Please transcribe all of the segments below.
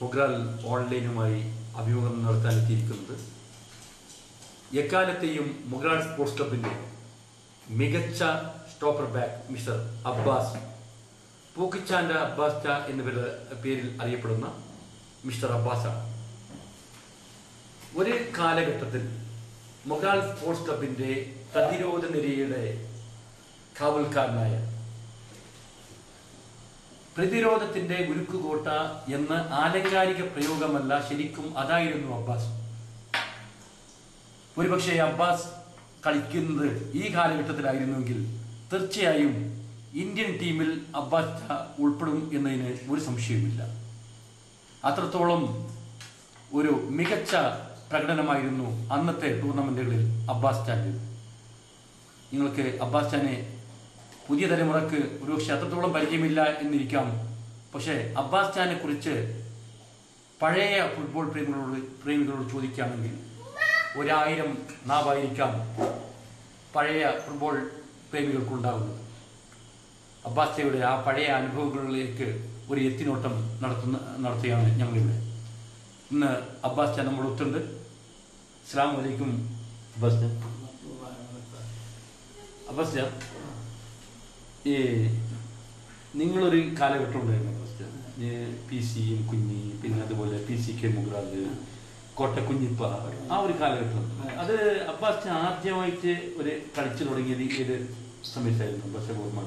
മുഗ്രാൽ ഓൺലൈനുമായി അഭിമുഖം നടത്താനെത്തിയിരിക്കുന്നത് എക്കാലത്തെയും മുഗ്രാൽ സ്പോർട്സ് ക്ലബിന്റെ മികച്ച സ്റ്റോപ്പർ ബാക്ക് മിസ്റ്റർ അബ്ബാസ് പൂക്കിച്ചാന്റെ അബ്ബാസ് ചാ എന്ന പേര്- പേരിൽ അറിയപ്പെടുന്ന മിസ്റ്റർ അബ്ബാസാണ്. ഒരു കാലഘട്ടത്തിൽ മുഗാൾ സ്പോർട്സ് ക്ലബിന്റെ പ്രതിരോധ നിരയുടെ കാവൽക്കാരനായ പ്രതിരോധത്തിന്റെ ഉരുക്കുകോട്ട എന്ന് ആലങ്കാരിക പ്രയോഗമല്ല ശരിക്കും അതായിരുന്നു അബ്ബാസ്. ഒരുപക്ഷെ അബ്ബാസ് കളിക്കുന്നത് ഈ കാലഘട്ടത്തിലായിരുന്നുവെങ്കിൽ തീർച്ചയായും ഇന്ത്യൻ ടീമിൽ അബ്ബാസ് ഉൾപ്പെടും എന്നതിന് ഒരു സംശയവുമില്ല. അത്രത്തോളം ഒരു മികച്ച പ്രകടനമായിരുന്നു അന്നത്തെ ടൂർണമെന്റുകളിൽ അബ്ബാസ് ചാൻ നിങ്ങൾക്ക് അബ്ബാസ് ഖാനെ പുതിയ തലമുറയ്ക്ക് ഒരു ക്ഷേത്രത്തോളം പരിചയമില്ല എന്നിരിക്കാം. പക്ഷേ അബ്ബാസ് ഖാനെ കുറിച്ച് പഴയ ഫുട്ബോൾ പ്രേമികളോട് പ്രേമികളോട് ചോദിക്കുകയാണെങ്കിൽ ഒരായിരം നാവായിരിക്കാം പഴയ ഫുട്ബോൾ പ്രേമികൾക്കുണ്ടാകുന്നത് അബ്ബാസ്തയുടെ ആ പഴയ അനുഭവങ്ങളിലേക്ക് ഒരു എത്തിനോട്ടം നടത്തുന്ന നടത്തുകയാണ് ഞങ്ങളിവിടെ. ഇന്ന് അബ്ബാസ് ഖാൻ നമ്മുടെ ഒത്തുണ്ട്. അസ്സാം വലൈക്കും അബ്ബാസ് ഖാൻ. അബ്ബാസ് ഖാൻ ഈ നിങ്ങളൊരു കാലഘട്ടം ഉണ്ടായിരുന്നു ഫസ്റ്റ് പി സിയും കുഞ്ഞി പിന്നെ അതുപോലെ പി സി കെ മുഗ്രാദ് കോട്ടക്കുഞ്ഞിപ്പ ആ ഒരു കാലഘട്ടം. അത് അബ്ബാസ് ആദ്യമായിട്ട് ഒരു കളിച്ചു തുടങ്ങിയത് ഏത് സമയത്തായിരുന്നു അബ്ബാസ് ഓർമ്മ?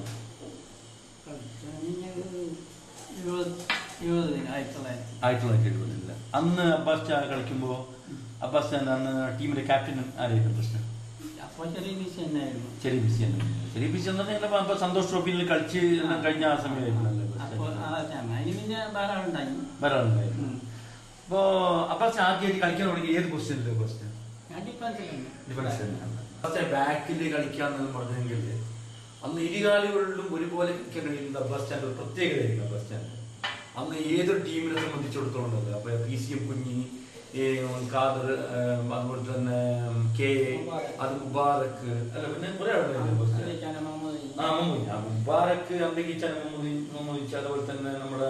ആയിരത്തി തൊള്ളായിരത്തി എഴുപതില്ല അന്ന് അബ്ബാസ് കളിക്കുമ്പോ കളിക്കുമ്പോൾ അബ്ബാസ് അന്ന് ടീമിന്റെ ക്യാപ്റ്റൻ ആരായിരുന്നു പ്രശ്നം? ചെറിയ ചെറിയ ബിസി ചെറിയ ബിസി എന്ന് പറഞ്ഞാൽ അപ്പൊ സന്തോഷ് ട്രോഫിയിൽ കളിച്ച് എല്ലാം കഴിഞ്ഞ ആ ഉം. അപ്പോ ആദ്യമായിട്ട് കളിക്കാൻ തുടങ്ങി. ഏത് പൊസിഷനിലെ ബാക്കിൽ കളിക്കാന്ന് പറഞ്ഞെങ്കിൽ അന്ന് ഇരുകാലുകളിലും ഒരുപോലെ കളിക്കാൻ കഴിയുന്നത് അബ്ബാസ് ഖാന്റെ ഒരു പ്രത്യേകതയായിരുന്നു അബ്ബാസ് ഖാൻ അന്ന് ഏതൊരു ടീമിനെ സംബന്ധിച്ചിടത്തോളം അപ്പൊ പി സി എം കുഞ്ഞി ഏ, ഖാദർ അതുപോലെ തന്നെ കെ അത് മുബാറക്ക് അല്ല പിന്നെ കുറെ. ആ മുബാറക്ക് അന്തരിച്ചാണ് അതുപോലെ തന്നെ നമ്മുടെ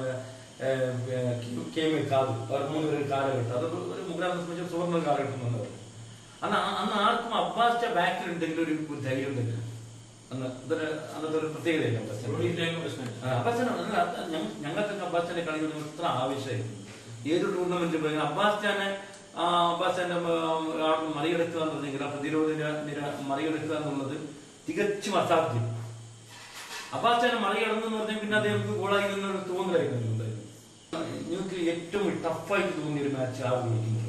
കെ എം ഖാദർ. അവർ മൂന്ന് പേര് കാലഘട്ടം. അത് ഒരു മുഗ്രാമെ സംബന്ധിച്ച് സുവർണ കാലഘട്ടം വന്നത് അന്ന് അന്ന് ആർക്കും അബ്ബാസിന്റെ ബാക്കിൽ ഉണ്ടെങ്കിൽ ഒരു ധൈര്യം ഉണ്ടെങ്കിൽ അന്ന് അതൊരു അന്നത്തെ ഒരു പ്രത്യേകതയാണ് അബ്ബാസ് ഞങ്ങൾക്കൊക്കെ അബ്ബാസിന്റെ കളി കൊണ്ട് ഇത്ര ആവശ്യമായിരുന്നു ഏത് ടൂർണമെന്റ് പോയി. അബ്ബാസിനെ അബ്ബാസിന്റെ മറികടക്കുക എന്ന് പറഞ്ഞെങ്കിൽ ആ പ്രതിരോധ നിര- മറികടക്കുക എന്നുള്ളത് തികച്ചും അസാധ്യം. അബ്ബാസിനെ മറികടന്നു എന്ന് പറഞ്ഞാൽ പിന്നെ അദ്ദേഹം ഗോളായി എന്നൊരു തോന്നലായിരുന്നു ഉണ്ടായിരുന്നു നിങ്ങൾക്ക് ഏറ്റവും ടഫായിട്ട് തോന്നിയ ഒരു മാച്ച് ആ ഉപയോഗിക്കുന്നത്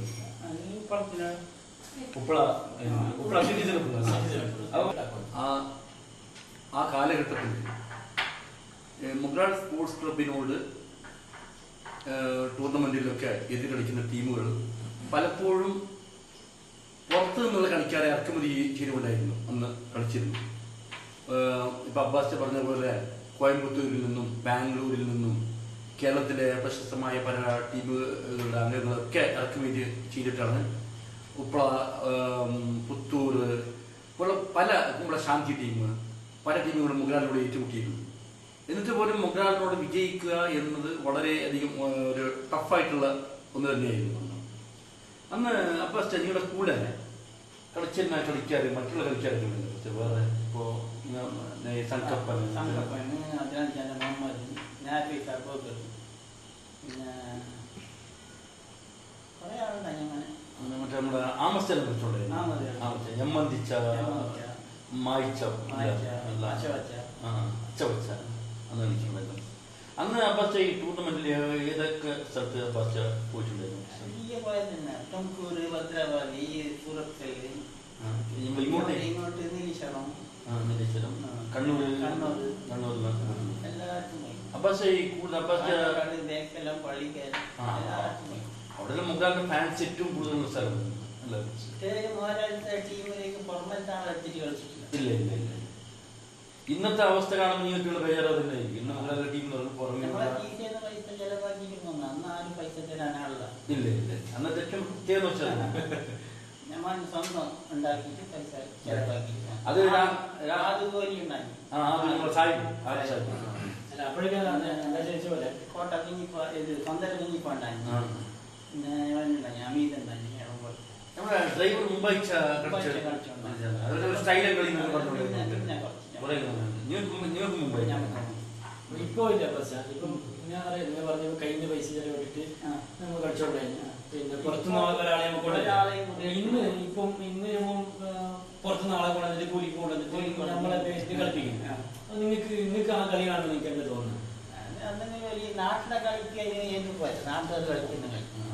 ആ കാലഘട്ടത്തിൽ മുഗ്രാൾ സ്പോർട്സ് ക്ലബിനോട് ടൂർണമെന്റിലൊക്കെ എതിരടിക്കുന്ന ടീമുകൾ പലപ്പോഴും പുറത്തു നിന്നുള്ള കളിക്കാരെ ഇറക്കുമതി ചെയ്തുകൊണ്ടായിരുന്നു അന്ന് കളിച്ചിരുന്നു ഇപ്പൊ അബ്ബാസ് പറഞ്ഞ പോലെ കോയമ്പത്തൂരിൽ നിന്നും ബാംഗ്ലൂരിൽ നിന്നും കേരളത്തിലെ പ്രശസ്തമായ പല ടീമുകളുടെ അംഗങ്ങളൊക്കെ ഇറക്കുമതി ചെയ്തിട്ടാണ് ഉപ്പള പുത്തൂർ പല നമ്മുടെ ശാന്തി ടീം പല ടീമുകളും മുഗ്രാലിനോട് ഏറ്റുമുട്ടിയിരുന്നു എന്നിട്ട് പോലും മുഗ്രാലിനോട് വിജയിക്കുക എന്നത് വളരെയധികം ഒരു ടഫായിട്ടുള്ള ഒന്ന് തന്നെയായിരുന്നു അന്ന്. അന്ന് അപ്പൊ നിങ്ങളുടെ കൂടെ കളിച്ചിരുന്ന കളിക്കാറ് മറ്റുള്ള കുറച്ച് വേറെ ഇപ്പോ ഇങ്ങനെ സംഘപ്പൻ സംഘപ്പന്, അതിനാണ് മുഹമ്മദ് അലി, നാഫീസ് അബൂബക്കർ. പിന്നെ കുറേ ആളുണ്ടായി അങ്ങനെ. അന്ന് മറ്റേ നമ്മുടെ ആമസ്റ്റനെ കുറിച്ചുണ്ടായിരുന്നു ആമത്. എമ്മന്തിച്ച എമ്മന്തിച്ച. മായിച്ച. അച്ചവച്ച. അന്ന് കളിച്ചിട്ടുണ്ടായിരുന്നു അന്ന് അബ്ബാസ് ഈ ടൂർണമെന്റിൽ ഏതൊക്കെ സ്ഥലത്ത് അബ്ബാസ് പോയിട്ടുണ്ടായിരുന്നു? ഇങ്ങോട്ട്? ഇങ്ങോട്ട് ആ, നീലേശ്വരം. കണ്ണൂർ കണ്ണൂർ. അബ്ബാസ് ഈ കൂടുതൽ അബ്ബാസ്. അവിടെ മുഗാലിന്റെ ഫാൻസ് ഏറ്റവും കൂടുതലുള്ള സ്ഥലം. അല്ലേ? ടീമിലേക്ക് പുറമത്തെ ആളെത്തിട്ട് കളിച്ചിട്ടില്ല. ഇല്ല ഇല്ല ഇല്ല. ഇന്നത്തെ അവസ്ഥ കാണുമ്പോൾ നിങ്ങൾക്ക് ബേജാറ് തന്നെ ഇന്ന് നമ്മളെ ടീം പുറമേ ഇല്ല ഇല്ല. അന്നത്തെ ഏറ്റവും പ്രത്യേകത ചെലവാക്കിയിട്ട്. അത് ഡ്രൈവർ മുംബൈ ച- കുറെ ഇപ്പൊ ഇല്ല പക്ഷേ ഇപ്പം ഞാൻ അറിയാം നിങ്ങൾ പറഞ്ഞ കഴിഞ്ഞ പൈസ ചെലവിട്ടിട്ട്. നമ്മൾ കളിച്ചോണ്ടായിരുന്നു പിന്നെ പുറത്തുനിന്ന് ഒരാളെ നമുക്ക്. ഇന്ന് ഇപ്പം ഇന്ന് നമ്മൾ പുറത്തുനിന്ന് ആളെ കൊണ്ടുവന്നിട്ട് കൂലിക്ക് കൊണ്ടുവന്നിട്ട് നമ്മളെ കളിപ്പിക്കും. നിങ്ങൾക്ക് നിങ്ങൾക്ക് ആ കളി കാണുമ്പോൾ നിങ്ങൾക്ക് എന്താ തോന്നുന്നത്? വലിയ നാട്ടിലെ കളിക്ക് നാട്ടുകാർ കളിക്കുന്ന കളിക്കുന്നത്.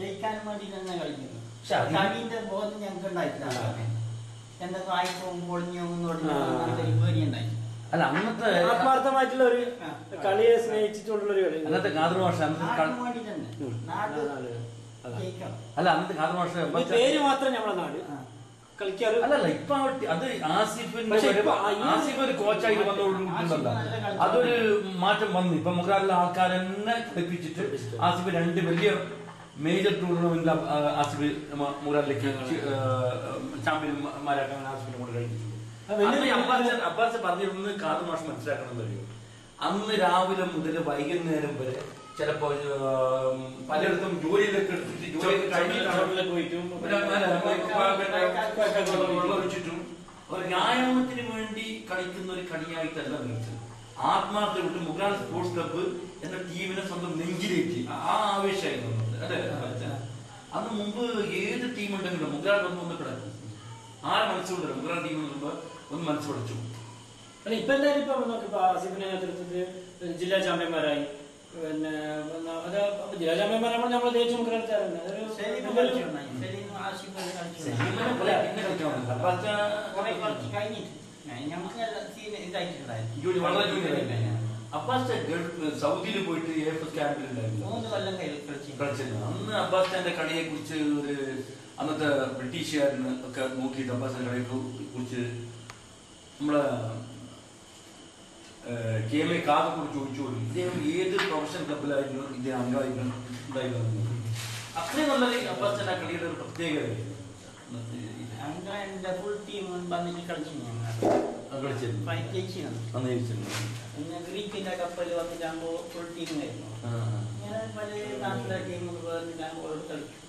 ജയിക്കാൻ വേണ്ടി തന്നെ കളിക്കുന്നു. പക്ഷെ കളിന്റെ ബോധം ഞങ്ങൾക്ക് ഉണ്ടായിട്ടില്ല ആ. എന്റെ വായ്പവും പൊളിഞ്ഞു എന്ന് ആ. പറഞ്ഞ പേടി ഉണ്ടായി അല്ല അന്നത്തെ ആത്മാർത്ഥമായിട്ടുള്ള ഒരു കളിയെ സ്നേഹിച്ചിട്ടുള്ള ഒരു കളി അന്നത്തെ കാതർ മാഷ അന്നത്തെ നാട്ടിന് ക- വേണ്ടി തന്നെ ഉം. നാട് നാട്. അതാ. ജയിക്കണം അല്ല അന്നത്തെ കാതർ മാഷ പേര് മാത്രം നമ്മളെ നാട്. കളിക്കാറ് അല്ലല്ല ഇപ്പൊ അത് ആസിഫിന്റെ ആസിഫ് ഒരു കോച്ചായിട്ട് കളിച്ചു. അതൊരു മാറ്റം വന്നു ഇപ്പൊ മുഖാലിലെ ആൾക്കാരെന്നെ കളിപ്പിച്ചിട്ട് ആസിഫ് രണ്ട് വലിയ മേജർ ടൂർണമെന്റിൽ ആസിഫ് മുറാലിലേക്ക് ചാമ്പ്യന്മാരാക്കാൻ ആസിഫിനെ കൊണ്ട് കഴിഞ്ഞിട്ടുണ്ട് അബ്ബാസ് പറഞ്ഞിരുന്നത് കാത് മാഷ് മനസ്സിലാക്കണം കഴിയും അന്ന് രാവിലെ മുതൽ വൈകുന്നേരം വരെ ചിലപ്പോ പലയിടത്തും ജോലിയിലൊക്കെ എടുത്തിട്ട് ജോലിയൊക്കെ ഒരു വ്യായാമത്തിന് വേണ്ടി കളിക്കുന്ന ഒരു കളിയായിട്ടല്ല കളിച്ചത് ആത്മാർത്ഥ വിട്ട് മുഗ്രാൻ സ്പോർട്സ് ക്ലബ്ബ് എന്ന ടീമിനെ സ്വന്തം നെഞ്ചിലേക്ക് ആ ആവേശമായിരുന്നു അല്ലെ? അന്ന് മുമ്പ് ഏത് ടീം ഉണ്ടെങ്കിലും മുഗ്രാൻ വന്ന് ഒന്ന് കിടക്കും ആരെ മനസ്സുകൊണ്ടില്ല മുഗ്രാൻ ടീം പറയുമ്പോൾ ഒന്ന് മനസ്സ് പഠിച്ചു അല്ല ഇപ്പൊ എന്തായാലും ഇപ്പൊ നോക്കിപ്പോ ആസിഫിന്റെ നേതൃത്വത്തിൽ ജില്ലാ ചാമ്പ്യന്മാരായി. പിന്നെ എന്നാ- അത് ജില്ലാ ചാമ്പ്യന്മാരാകുമ്പോൾ നമ്മൾ ജയിച്ചു മുഗ്രാൻ കളിച്ചാറുണ്ട് അബ്ബാസ് സൗദിയിൽ പോയിട്ട് എ എഫ് ക്യാമ്പിൽ കളിച്ചിരുന്നു. അന്ന് അബ്ബാസ് ഖാന്റെ കളിയെ കുറിച്ച് ഒരു അന്നത്തെ ബ്രിട്ടീഷുകാരന് ഒക്കെ നോക്കിയിട്ട് അബ്ബാസ് കളിയെ കുറിച്ച് നമ്മളെ കെ എം എ കാതക്കോട് ചോദിച്ചു ഇദ്ദേഹം ഏത് പ്രൊഫഷണൽ ക്ലബിലായിരുന്നു ഇദ്ദേഹം അംഗമായിരുന്നു? ഉണ്ടായിരുന്നു. അത്രയും നല്ലത് അബ്ബാസ് ഖാന്റെ കളിയുടെ ഒരു പ്രത്യേകതയായിരുന്നു എന്റെ ഫുൾ ടീം വന്നിട്ട് ഞങ്ങൾ കളിച്ചിരുന്നു. ഫൈറ്റ് ജയിച്ചിരുന്നു. പിന്നെ ഗ്രീക്കിന്റെ കപ്പൽ വന്നിട്ടാകുമ്പോൾ ഫുൾ ടീമായിരുന്നു ഇങ്ങനെ പല നാട്ടിലെ ടീമുകൾ വന്നിട്ടാകുമ്പോൾ കളിക്കും.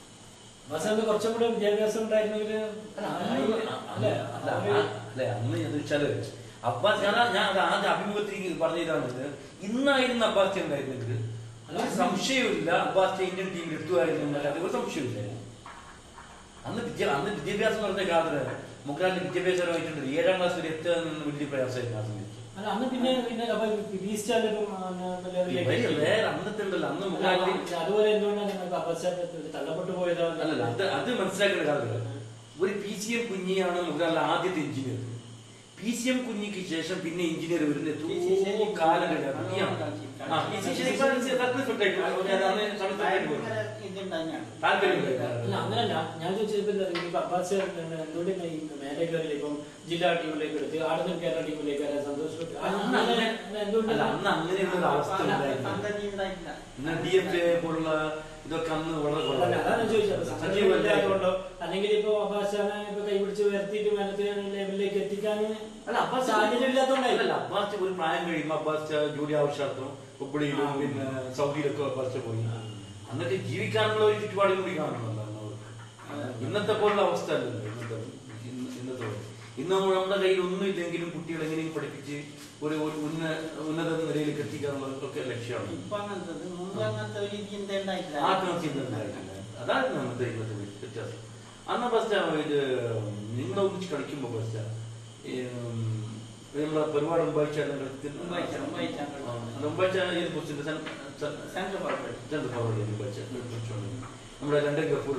അവസാനം കുറച്ചും കൂടെ വിദ്യാഭ്യാസം ഉണ്ടായിരുന്നെങ്കിൽ അല്ല, അന്ന് എന്ന് വെച്ചാൽ അബ്ബാസ് ഞാൻ ഞാൻ അത് ആദ്യ അഭിമുഖത്തിൽ പറഞ്ഞതാണ് ഇന്നായിരുന്നു അബ്ബാസ് ഉണ്ടായിരുന്നെങ്കിൽ സംശയമില്ല അബ്ബാസ് ഇന്ത്യൻ ടീമിൽ എടുത്തു ആയിരുന്നു ഒരു സംശയമില്ല അന്ന് വിദ്യ അന്ന് വിദ്യാഭ്യാസം പറഞ്ഞ കാതൽ മുഖ്യാന്റെ വിദ്യാഭ്യാസപരമായിട്ടുണ്ട്. ഏഴാം ക്ലാസ് വരെ എത്തുക എന്ന വലിയ പ്രയാസമായിരുന്നു ആ സമയത്ത്. അന്ന് പിന്നെ പിന്നെ അപ്പൊ ബി സ്റ്റാറിലും ഇവർ വേറെ അന്നത്തെ ഉണ്ടല്ലോ. അന്ന് മുഖ്യാന്റെ അതുപോലെ എന്തുകൊണ്ടാണ് നിങ്ങൾക്ക് അപസ്റ്റാർ തള്ളപ്പെട്ടു പോയതാ? അല്ലല്ല അത് അത് മനസ്സിലാക്കേണ്ട കാര്യമില്ല ഒരു പി സി എം കുഞ്ഞിയാണ് മുഖാലിലെ ആദ്യത്തെ എഞ്ചിനീയർ. പി സി എം കുഞ്ഞിക്ക് ശേഷം പിന്നെ എഞ്ചിനീയർ വരുന്ന എത്രയോ കാലം കഴിഞ്ഞാണ് അങ്ങനല്ല. ഞാൻ ചോദിച്ചപ്പോ അബ്ബാസ് എന്തുകൊണ്ട് ഈ മേലെ കയറിയില്ല ഇപ്പം ജില്ലാ ടീമിലേക്ക് എടുത്ത് ആടുന്ന കേരള ടീമിലേക്ക് വരാൻ സന്തോഷപ്പെട്ടു പോലുള്ള ഇതൊക്കെ അന്ന് വളരെ അതാണ് ചോദിച്ചത്. അല്ലെങ്കിൽ ഇപ്പൊ ഇപ്പൊ കൈപിടിച്ച് ഉയർത്തിയിട്ട് മേലത്തെ ലെവലിലേക്ക് എത്തിക്കാൻ അല്ല അബ്ബാസ് സാഹചര്യം ഇല്ലാത്തതുകൊണ്ടായില്ല അബ്ബാസ് ഒരു പ്രായം കഴിയുമ്പോൾ അബ്ബാസ് ജോലി ആവശ്യാർത്ഥം ആ. പിന്നെ സൗദിയിലൊക്കെ അബ്ബാസ് പോയി. എന്നിട്ട് ജീവിക്കാനുള്ള ഒരു ചുറ്റുപാടും കൂടി കാണണമല്ലോ. ഇന്നത്തെ പോലുള്ള അവസ്ഥ അല്ലല്ലോ ഇന്നത്തെ ഇന്ന് ഇന്നത്തെ പോലെ. ഇന്ന് നമ്മുടെ കയ്യിൽ ഒന്നും ഇല്ലെങ്കിലും കുട്ടികളെ എങ്ങനെയും പഠിപ്പിച്ച് ഒരു ഒരു ഉന്ന ഉന്നത നിലയിലേക്ക് എത്തിക്കാനുള്ള ഒക്കെ ലക്ഷ്യമാണ്. ഇപ്പൊ അങ്ങനത്തത്. അങ്ങനത്തെ ഒരു ചിന്ത ഉണ്ടായിട്ടില്ല. അതാണ് നമ്മുടെ ഇന്നത്തെ വ്യത്യാസം. അന്ന് ഫസ്റ്റ് ഇത് നിങ്ങളെ ഒന്നിച്ച് കളിക്കുമ്പോ ബസ് നമ്മളെ പരിപാടി മുമ്പാഴ്ച മുമ്പാഴ്ച, മുമ്പാഴ്ച. മുമ്പാഴ്ച ഏത് പോസ്റ്റിന്റെ സെൻട്രൽ ഫോർവേഡ് സെൻട്രൽ ഫോർവേഡ് മുമ്പാഴ്ച നമ്മുടെ രണ്ട് ഗഫൂർ.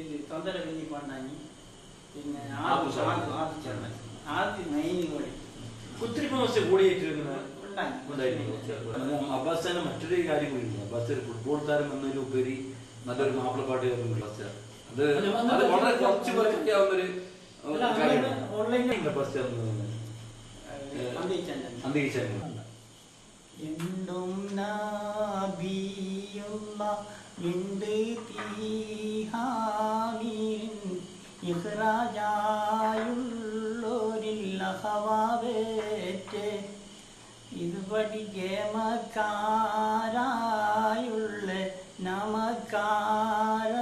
ഇത് തൊണ്ടര കുഞ്ഞി കൊണ്ടാഞ്ഞി പിന്നെ ആദ്യം ചേർന്ന്. ആദ്യം ചേർന്ന് ആദ്യം കൂടി ഒത്തിരി പ്രാവശ്യം കൂടിയേറ്റിരുന്ന ഉണ്ടായി ഉണ്ടായിരുന്നു. അബ്ബാസ് തന്നെ മറ്റൊരു കാര്യം കൂടി അബ്ബാസ് ഒരു ഫുട്ബോൾ താരം എന്നതിലുപരി നല്ലൊരു മാപ്പിളപ്പാട്ടുകാരനും അത് അത് വളരെ കുറച്ച് പേർക്ക് അറിയാവുന്ന ഒരു അല്ല, ഓൺലൈനിൽ ഫസ്റ്റ് അന്തരീക്ഷ എന്തും നാബിയുള്ള ഉണ്ട് തീഹാമീൻ ഇഹ്റാജായുള്ളോരിൽ അഹവാവേറ്റ്. ഇത് പഠിക്കേമക്കാരായുള്ള നമക്കാര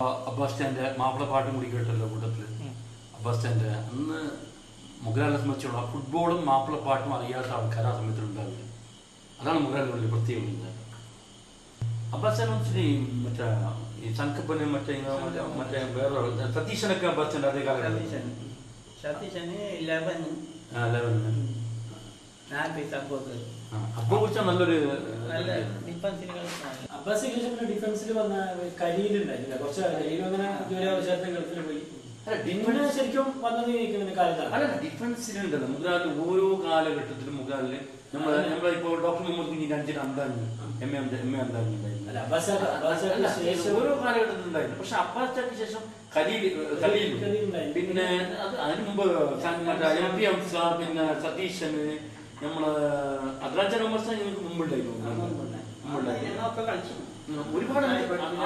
അബ്ബാസ്റ്റാന്റെ മാപ്പിള പാട്ടും കൂടി കേട്ടല്ലോ കൂട്ടത്തിൽ അബ്ബാസ്റ്റാന്റെ അന്ന് മുഗലാലിനെ സംബന്ധിച്ചുള്ള ഫുട്ബോളും മാപ്പിള പാട്ടും അറിയാത്ത ആൾക്കാർ ആ സമയത്ത് ഉണ്ടാവില്ല. അതാണ് മുഗലാലിനുള്ളിൽ പ്രത്യേകത അബ്ബാസ്റ്റാൻ വെച്ചിട്ട് മറ്റേ ഈ ശങ്കപ്പന് മറ്റേ ഇങ്ങ- മറ്റേ- മറ്റേ വേറെ സതീശനൊക്കെ അബ്ബാസ്റ്റാന്റെ അതേ കാലഘട്ടത്തിൽ സതീശൻ. സതീശന് ലെവന് ആ, ലെവലിന്. നാല് സപ്പോസ് ആ, കുറിച്ച നല്ലൊരു അബ്ബാസി ഡിഫൻസിൽ വന്ന കരീലുണ്ടായിരുന്നില്ല. കുറച്ച് കരീൽ അങ്ങനെ ഗൾഫിൽ പോയി. അല്ല, ശരിക്കും വന്നത് ഡിഫൻസിലുണ്ടല്ലോ മുഗലാലിൽ ഓരോ കാലഘട്ടത്തിലും മുഗലാലിൽ നമ്മളെ നമ്മളിപ്പോ ഡോക്ടർ മുമ്പ് അഞ്ചിന് അന്താഞ്ഞു എം എ എം എ അന്താഞ്ഞു ഓരോ കാലഘട്ടത്തിൽ ഉണ്ടായിരുന്നു. പക്ഷെ അബ്ബാസിന് ശേഷം ഖലീൽ ഖലീൽ. പിന്നെ അത് അതിന് മുമ്പ് പിന്നെ സതീശന് നമ്മൾ അദ്രാജൻ അമർസാൻ ഞങ്ങൾക്ക് മുമ്പുണ്ടായിരുന്നു. ഒരുപാട്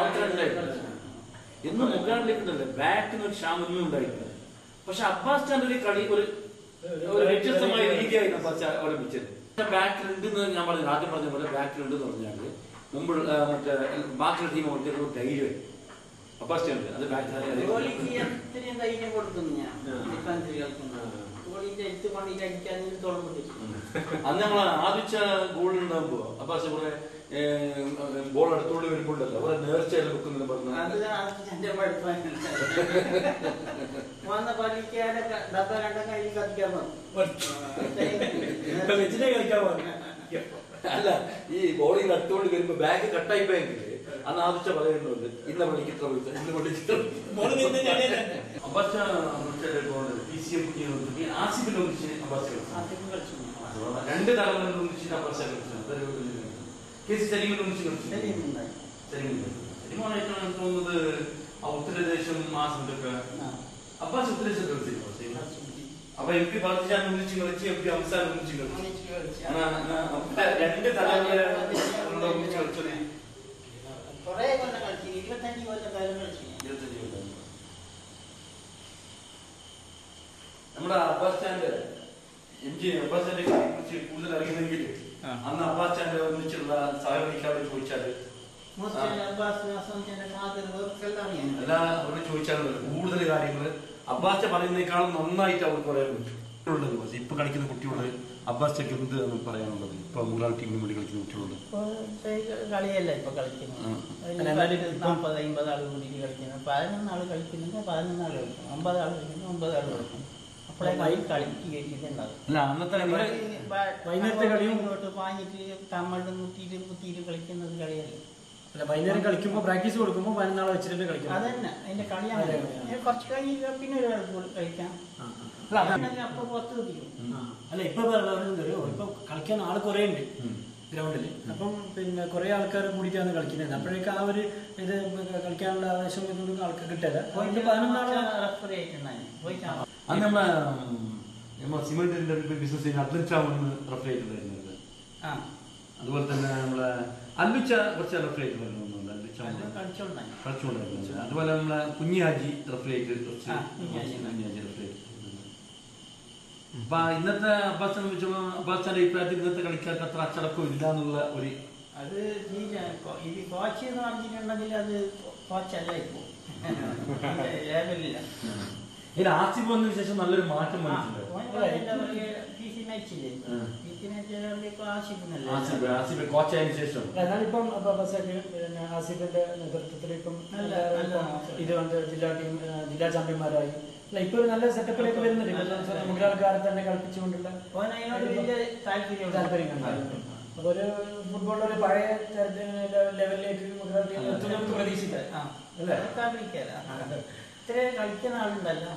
ആൾക്കാരുണ്ടായിരുന്നു എന്നും മുഖാണ്ടിലേക്കുണ്ടല്ലേ ബാക്കിന് ഒരു ക്ഷാമൊന്നും ഉണ്ടായിട്ടില്ല. പക്ഷെ അബ്ബാസ് ചാന്റെ കളി ഒരു വ്യത്യസ്തമായ രീതിയായിരുന്നു അബ്ബാസ് അവലംബിച്ചത് ബാക്കിലുണ്ടെന്ന് ഞാൻ പറഞ്ഞു ആദ്യം പറഞ്ഞ പോലെ ബാക്കിലുണ്ടെന്ന് പറഞ്ഞാൽ മുമ്പ് മറ്റേ ബാക്കിയുള്ള ടീം ഒരു ധൈര്യം. അബ്ബാസ് ചാന്റെ അത് ധൈര്യം. കൊടുക്കുന്നു ഞാൻ. ഡിഫൻസിൽ കളിക്കുന്നത് ഗോളിന്റെ എടുത്ത് കൊണ്ട് അടിക്കാൻ പൊട്ടിച്ചു. അന്ന് നമ്മൾ ആദിച്ച ഗോൾ ഉണ്ടാകുമ്പോ അബ്ബാസ് കുറെ ബോൾ അടുത്തോണ്ട് വരുമ്പോഴല്ലോ കുറെ നേർച്ചയായിട്ട് വെക്കുന്നു പറഞ്ഞു. അല്ല ഈ ബോളിംഗ് അടുത്തോണ്ട് വരുമ്പോ ബാഗ് കട്ടായി പോയെങ്കിൽ അന്ന് ആദ്യത്തെ പറയുന്നുണ്ട്. ഇന്ന പള്ളിക്ക് ഇത്ര പൈസ ഇന്ന പള്ളിക്ക് ഇത്ര അബ്ബാസ് കളിച്ചു. കളിച്ചു. രണ്ട് അബ്ബാസ് കളിച്ചു. കെ സി കളിച്ചു. എനിക്ക് തോന്നുന്നത് ആ ഉത്തരദേശം ആ സമയത്തൊക്കെ. അബ്ബാസ് കളിച്ചിരുന്നു സലീം. അപ്പൊ എം പി ബാദിജാൻ ഒന്നിച്ച് കളിച്ച് എം പി അംസാൻ ഒന്നിച്ച് കളിച്ചു. ഒന്നിച്ച് കളിച്ചു. രണ്ട് തലമുറ ഒന്നിച്ച് കളിച്ചത് കുറേ കൊല്ലം കളിച്ചു ഇരുപത്തഞ്ച് കൊല്ലം കാലം കളിച്ചു. ഇരുപത്തഞ്ച് കൊല്ലം. നമ്മുടെ അബ്ബാസ്റ്റാന്റെ എനിക്ക് എം ജി അബ്ബാസ് സ്റ്റാൻഡിനെ കുറിച്ച് കൂടുതൽ അറിയുന്നെങ്കിൽ. അന്ന് അബ്ബാസ്റ്റാന്റെ ഒന്നിച്ചുള്ള സഹകരിക്കാതെ അറിയാം അല്ല അവരോട് ചോദിച്ചാൽ കൂടുതൽ കാര്യങ്ങൾ അബ്ബാസ് പറയുന്നേക്കാളും നന്നായിട്ട് അവർക്ക് പറയാൻ പറ്റും ഇപ്പൊ കളിക്കുന്ന കുട്ടികളോട് അബ്ബാസ് ചെക്ക് എന്ത് ആണ് പറയാനുള്ളത്. ഇപ്പൊ മൂന്നാൾ ടീമിന് വേണ്ടി കളിക്കുന്ന കുട്ടികളുണ്ട്. കളിയല്ല ഇപ്പൊ കളിക്കുന്നത്. നാൽപ്പത് അമ്പത് ആൾ കൂടി കളിക്കുന്നത്. പതിനൊന്ന് ആൾ കളിക്കുന്നെങ്കിൽ പതിനൊന്ന് ആൾ കളിക്കും. ഒമ്പത് ആൾ കളിക്കുന്നു ഒമ്പത് ആൾ കളിക്കും. അപ്പോഴേ കളി കളിക്കുന്നുണ്ടാവും പാഞ്ഞിട്ട് തമ്മണ്ട് മുത്തിയിട്ട് കുത്തിയിട്ട് കളിക്കുന്നത് കളിയല്ല? അല്ല വൈകുന്നേരം കളിക്കുമ്പോ പ്രാക്ടീസ് കൊടുക്കുമ്പോ പതിനാളെ വെച്ചിട്ട് കളിക്കും അതന്നെ അതിന്റെ കളിയാണ്. കുറച്ച് കഴിഞ്ഞ് പിന്നെ ഒരു കളിക്കാം. അല്ല ഇപ്പൊ ഇപ്പൊ കളിക്കാൻ ആൾ കുറെ ഉണ്ട് ഗ്രൗണ്ടിൽ. അപ്പം പിന്നെ കുറെ ആൾക്കാർ കൂടിയിട്ടാണ് കളിക്കുന്നത്. അപ്പോഴേക്ക് ആ ഒരു ഇത് കളിക്കാനുള്ള ആവശ്യം ഇതൊന്നും ആൾക്ക് കിട്ടില്ല അന്ന് നമ്മളെ നമ്മളെ സിമെന്റിന്റെ ബിസിനസ് റെഫർ ചെയ്തിട്ടുണ്ടായിരുന്നത് അതുപോലെ തന്നെ നമ്മളെ അൽബിച്ച കുറച്ച് റെഫർ ചെയ്തിട്ടുണ്ടായിരുന്നു അത് കളിച്ചുകൊണ്ടായിരുന്നു അതുപോലെ നമ്മളെ കുഞ്ഞിയാജി റെഫർ ചെയ്ത് കുറച്ച് കുഞ്ഞാജി റെഫർ ചെയ്തിട്ടുണ്ട് അപ്പൊ ഇന്നത്തെ അബ്ബാസിനെ വെച്ച് അബ്ബാസിന്റെ അഭിപ്രായത്തിൽ ഇന്നത്തെ കളിക്കാർക്ക് അത്ര അച്ചടക്കം ഇല്ല എന്നുള്ള ഒരു അത് ഇത് കോച്ച് എന്ന് പറഞ്ഞിട്ടുണ്ടെങ്കിൽ അത് കോച്ചല്ല ഇപ്പോ. ലേബലില്ല. ഇതിൽ ആസിഫ് വന്നതിന് ശേഷം നല്ലൊരു മാറ്റം ആസിഫിന്റെ നേതൃത്വത്തിൽ ഇപ്പം. ഇതുകൊണ്ട് ജില്ലാ ടീം ജില്ലാ ചാമ്പ്യന്മാരായി. ഇപ്പൊ ഒരു നല്ല സെറ്റപ്പിലേക്ക് വരുന്നുണ്ട്. മുഗളാൾക്കാരെ തന്നെ കളിപ്പിച്ചുകൊണ്ടുള്ള താല്പര്യം അപ്പൊ ഒരു ഫുട്ബോളിൽ ഒരു പഴയ ലെവലിലേക്ക് പ്രതീക്ഷിക്കാം. കളിക്കുന്ന ആളുണ്ടല്ലോ.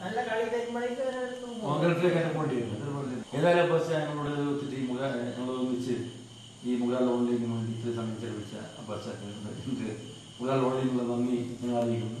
നല്ല കളി തരുമ്പോഴേക്കും ഏതായാലും അബ്ബാസ് ഞങ്ങളോട് ഒത്തിരി മുഖ ഞങ്ങൾ ഒന്നിച്ച് ഈ മുഗൾ ഓൺലൈനിന് വേണ്ടി ഇത്ര സമയം ചെലവഴിച്ച അബ്ബാസ് മുഗൾ ഓൺലൈനിലുള്ള നന്ദി ഞാൻ അറിയിക്കുന്നു.